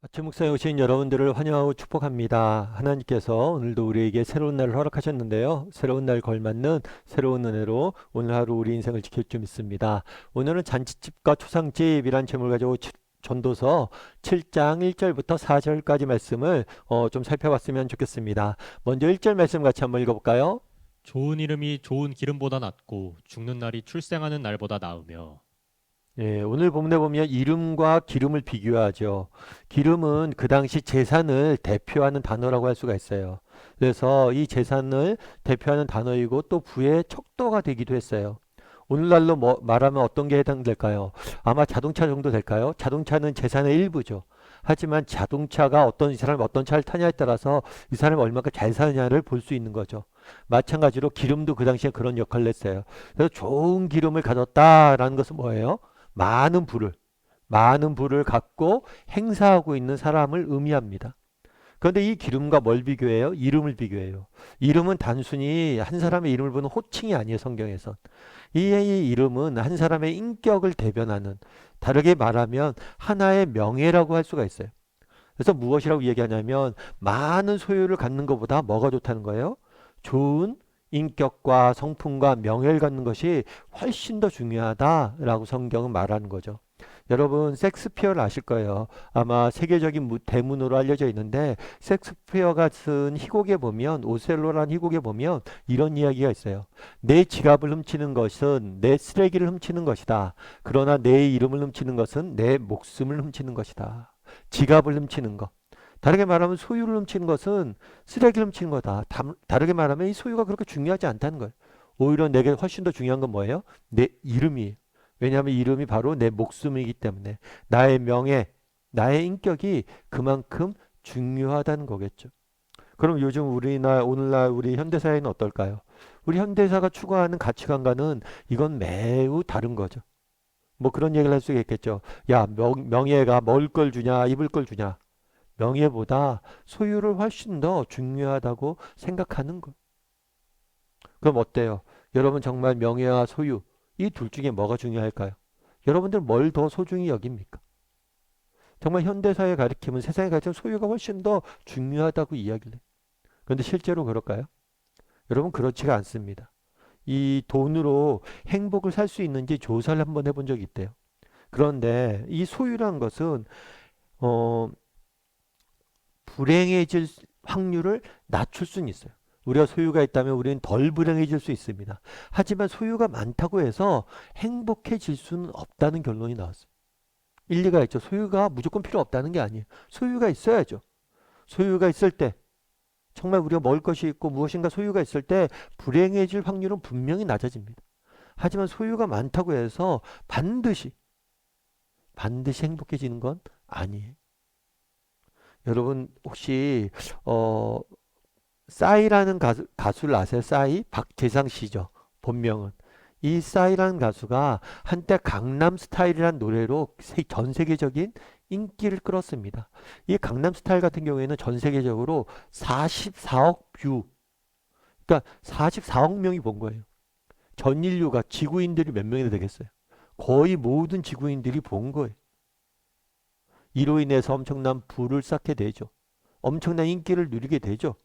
아침 묵상에 오신 여러분들을 환영하고 축복합니다. 하나님께서 오늘도 우리에게 새로운 날을 허락하셨는데요. 새로운 날 걸맞는 새로운 은혜로 오늘 하루 우리 인생을 지킬 줄 믿습니다. 오늘은 잔치집과 초상집이란 제목을 가지고 치- 전도서 7장 1절부터 4절까지 말씀을 어, 좀 살펴봤으면 좋겠습니다. 먼저 1절 말씀 같이 한번 읽어볼까요? 좋은 이름이 좋은 기름보다 낫고 죽는 날이 출생하는 날보다 나으며 예, 오늘 본문에 보면 이름과 기름을 비교하죠. 기름은 그 당시 재산을 대표하는 단어라고 할 수가 있어요. 그래서 이 재산을 대표하는 단어이고 또 부의 척도가 되기도 했어요. 오늘날로 뭐 말하면 어떤 게 해당될까요? 아마 자동차 정도 될까요? 자동차는 재산의 일부죠. 하지만 자동차가 어떤 이 사람이 어떤 차를 타냐에 따라서 이 사람이 얼마큼 잘 사느냐를 볼 수 있는 거죠. 마찬가지로 기름도 그 당시에 그런 역할을 했어요. 그래서 좋은 기름을 가졌다라는 것은 뭐예요? 많은 부를, 많은 부를 갖고 행사하고 있는 사람을 의미합니다. 그런데 이 기름과 뭘 비교해요? 이름을 비교해요. 이름은 단순히 한 사람의 이름을 보는 호칭이 아니에요, 성경에선. 이, 이 이름은 한 사람의 인격을 대변하는, 다르게 말하면 하나의 명예라고 할 수가 있어요. 그래서 무엇이라고 얘기하냐면 많은 소유를 갖는 것보다 뭐가 좋다는 거예요? 좋은 인격과 성품과 명예를 갖는 것이 훨씬 더 중요하다라고 성경은 말하는 거죠. 여러분 섹스피어를 아실 거예요. 아마 세계적인 무- 대문으로 알려져 있는데 섹스피어가 쓴 희곡에 보면 오셀로라는 희곡에 보면 이런 이야기가 있어요. 내 지갑을 훔치는 것은 내 쓰레기를 훔치는 것이다. 그러나 내 이름을 훔치는 것은 내 목숨을 훔치는 것이다. 지갑을 훔치는 것. 다르게 말하면 소유를 훔치는 것은 쓰레기를 훔치는 거다. 다, 다르게 말하면 이 소유가 그렇게 중요하지 않다는 거예요. 오히려 내게 훨씬 더 중요한 건 뭐예요? 내 이름이에요. 왜냐하면 이름이 바로 내 목숨이기 때문에 나의 명예, 나의 인격이 그만큼 중요하다는 거겠죠. 그럼 요즘 우리나 오늘날 우리 현대사회는 어떨까요? 우리 현대사가 추구하는 가치관과는 이건 매우 다른 거죠. 뭐 그런 얘기를 할 수가 있겠죠. 야, 명, 명예가 먹을 걸 주냐, 입을 걸 주냐. 명예보다 소유를 훨씬 더 중요하다고 생각하는 것. 그럼 어때요? 여러분 정말 명예와 소유, 이 둘 중에 뭐가 중요할까요? 여러분들 뭘 더 소중히 여깁니까? 정말 현대사회 가리키면 세상에 가르치는 소유가 훨씬 더 중요하다고 이야기를 해요. 그런데 실제로 그럴까요? 여러분 그렇지가 않습니다. 이 돈으로 행복을 살 수 있는지 조사를 한번 해본 적이 있대요. 그런데 이 소유란 것은 어, 불행해질 확률을 낮출 수는 있어요. 우리가 소유가 있다면 우리는 덜 불행해질 수 있습니다. 하지만 소유가 많다고 해서 행복해질 수는 없다는 결론이 나왔어요. 일리가 있죠. 소유가 무조건 필요 없다는 게 아니에요. 소유가 있어야죠. 소유가 있을 때 정말 우리가 먹을 것이 있고 무엇인가 소유가 있을 때 불행해질 확률은 분명히 낮아집니다. 하지만 소유가 많다고 해서 반드시 반드시 행복해지는 건 아니에요. 여러분 혹시 어 싸이라는 가수, 가수를 아세요? 싸이? 박재상 씨죠. 본명은. 이 싸이라는 가수가 한때 강남 스타일이라는 노래로 세- 전 세계적인 인기를 끌었습니다. 이 강남 스타일 같은 경우에는 전 세계적으로 44억 뷰, 그러니까 44억 명이 본 거예요. 전 인류가 지구인들이 몇 명이나 되겠어요? 거의 모든 지구인들이 본 거예요. 이로 인해서 엄청난 부를 쌓게 되죠. 엄청난 인기를 누리게 되죠.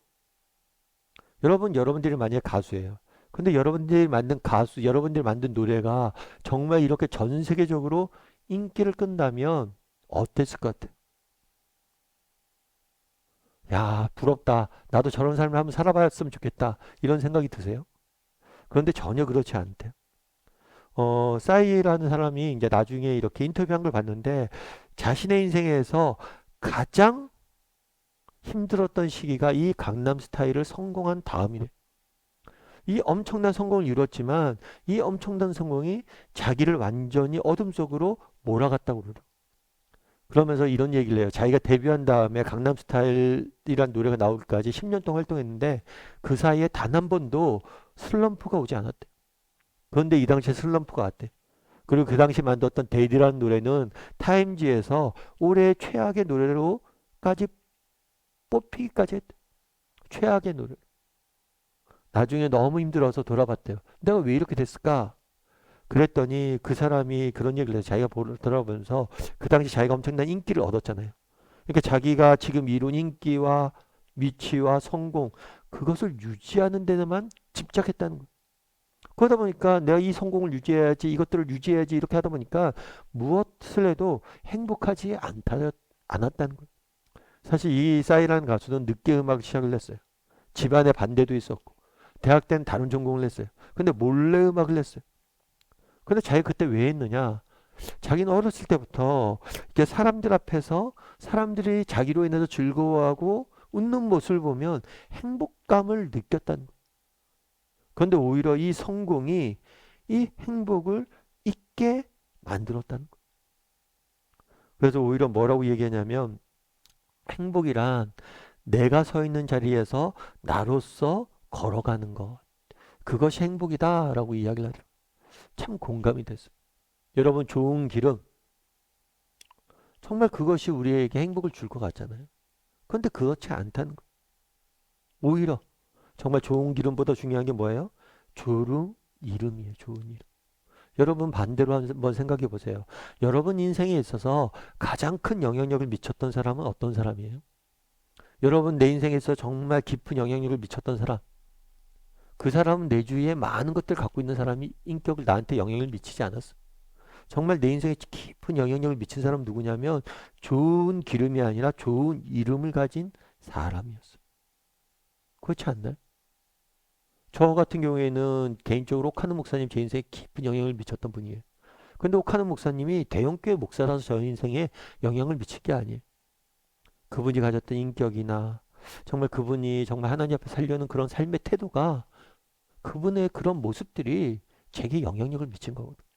여러분, 여러분들이 만약에 가수예요. 근데 여러분들이 만든 가수, 여러분들이 만든 노래가 정말 이렇게 전 세계적으로 인기를 끈다면 어땠을 것 같아요? 야, 부럽다. 나도 저런 삶을 한번 살아봤으면 좋겠다. 이런 생각이 드세요? 그런데 전혀 그렇지 않대요. 어, 싸이라는 사람이 이제 나중에 이렇게 인터뷰한 걸 봤는데 자신의 인생에서 가장 힘들었던 시기가 이 강남 스타일을 성공한 다음이래. 이 엄청난 성공을 이뤘지만 이 엄청난 성공이 자기를 완전히 어둠 속으로 몰아갔다고 그러더. 그러면서 이런 얘기를 해요. 자기가 데뷔한 다음에 강남 스타일이란 노래가 나오기까지 10년 동안 활동했는데 그 사이에 단 한 번도 슬럼프가 오지 않았대. 그런데 이 당시에 슬럼프가 왔대. 그리고 그 당시 만들었던 데이디라는 노래는 타임지에서 올해 최악의 노래로까지 뽑히기까지 했대. 최악의 노래. 나중에 너무 힘들어서 돌아봤대요. 내가 왜 이렇게 됐을까? 그랬더니 그 사람이 그런 얘기를 해서 자기가 돌아보면서 그 당시 자기가 엄청난 인기를 얻었잖아요. 그러니까 자기가 지금 이룬 인기와 위치와 성공 그것을 유지하는 데만 집착했다는 거예요. 그러다 보니까 내가 이 성공을 유지해야지 이것들을 유지해야지 이렇게 하다 보니까 무엇을 해도 행복하지 않다, 않았다는 거예요. 사실 이 싸이라는 가수는 늦게 음악을 시작을 했어요. 집안의 반대도 있었고 대학 때는 다른 전공을 했어요. 근데 몰래 음악을 했어요. 근데 자기 그때 왜 했느냐? 자기는 어렸을 때부터 이렇게 사람들 앞에서 사람들이 자기로 인해서 즐거워하고 웃는 모습을 보면 행복감을 느꼈다는 거예요. 그런데 오히려 이 성공이 이 행복을 잊게 만들었다는 거예요. 그래서 오히려 뭐라고 얘기하냐면 행복이란 내가 서 있는 자리에서 나로서 걸어가는 것. 그것이 행복이다라고 이야기를 하더라고요. 참 공감이 됐어요. 여러분 좋은 기름 정말 그것이 우리에게 행복을 줄 것 같잖아요. 그런데 그렇지 않다는 거. 오히려 정말 좋은 기름보다 중요한 게 뭐예요? 좋은 이름이에요. 좋은 이름. 여러분 반대로 한번 생각해 보세요. 여러분 인생에 있어서 가장 큰 영향력을 미쳤던 사람은 어떤 사람이에요? 여러분 내 인생에 있어 정말 깊은 영향력을 미쳤던 사람. 그 사람은 내 주위에 많은 것들 갖고 있는 사람이 인격을 나한테 영향을 미치지 않았어. 정말 내 인생에 깊은 영향력을 미친 사람은 누구냐면 좋은 기름이 아니라 좋은 이름을 가진 사람이었어. 그렇지 않나요? 저 같은 경우에는 개인적으로 오카는 목사님 제 인생에 깊은 영향을 미쳤던 분이에요. 근데 오카는 목사님이 대형교회 목사라서 저 인생에 영향을 미칠 게 아니에요. 그분이 가졌던 인격이나 정말 그분이 정말 하나님 앞에 살려는 그런 삶의 태도가 그분의 그런 모습들이 제게 영향력을 미친 거거든요.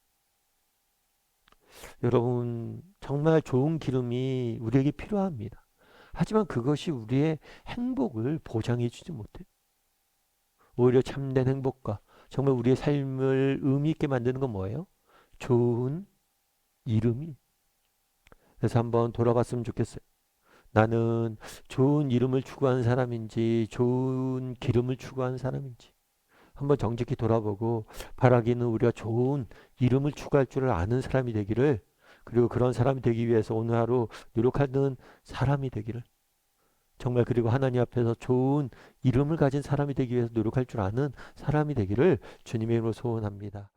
여러분, 정말 좋은 기름이 우리에게 필요합니다. 하지만 그것이 우리의 행복을 보장해 주지 못해요. 오히려 참된 행복과 정말 우리의 삶을 의미 있게 만드는 건 뭐예요? 좋은 이름이. 그래서 한번 돌아봤으면 좋겠어요. 나는 좋은 이름을 추구하는 사람인지 좋은 기름을 추구하는 사람인지 한번 정직히 돌아보고 바라기는 우리가 좋은 이름을 추구할 줄 아는 사람이 되기를 그리고 그런 사람이 되기 위해서 오늘 하루 노력하는 사람이 되기를 정말 그리고 하나님 앞에서 좋은 이름을 가진 사람이 되기 위해서 노력할 줄 아는 사람이 되기를 주님의 이름으로 소원합니다.